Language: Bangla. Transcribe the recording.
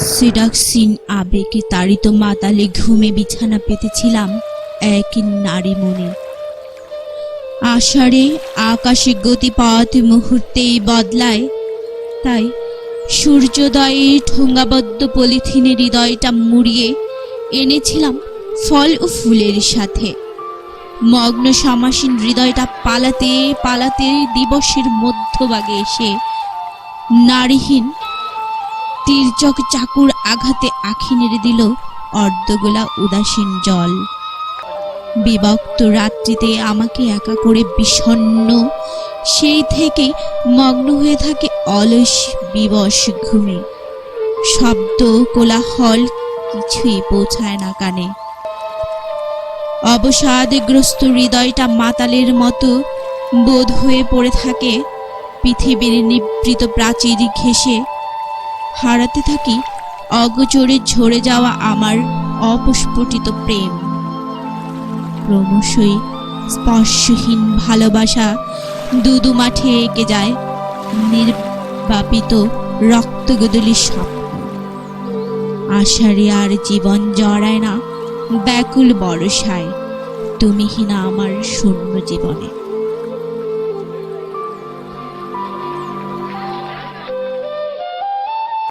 সিডাকসিন আবেগে তাড়িত মাতালে ঘুমে বিছানা পেতেছিলাম এক নারী মনে। আষাঢ়ে আকাশে গতি পাওয়াতে মুহূর্তেই বদলায়, তাই সূর্যোদয়ে ঠোঙ্গাবদ্ধ পলিথিনে হৃদয়টা মুড়িয়ে এনেছিলাম ফল ও ফুলের সাথে। মগ্ন সমাসীন হৃদয়টা পালাতে পালাতে দিবসের মধ্যভাগে এসে নারীহীন তীর্যক চাকুর আঘাতে আখি নেড়ে দিল অর্ধগোলা উদাসীন জল। বিভক্ত রাত্রিতে আমাকে একা করে বিষণ্ণ সেই থেকে মগ্ন হয়ে থাকে অলস বিবশ ঘুমে। শব্দ কোলাহল কিছুই পৌঁছায় না কানে। অবসাদগ্রস্ত হৃদয়টা মাতালের মতো বোধ হয়ে পড়ে থাকে। পৃথিবীর নিবৃত প্রাচীর ঘেঁষে হারাতে থাকি অগচরে ঝরে যাওয়া আমার অপস্ফুটিত প্রেম। ক্রমশই স্পর্শহীন ভালোবাসা দুদু মাঠে এঁকে যায় নির্বাপিত রক্তগদলি স্বপ্ন। আষাঢ়ে আর জীবন জড়ায় না ব্যাকুল বরসায় তুমিহীনা আমার শূন্য জীবনে।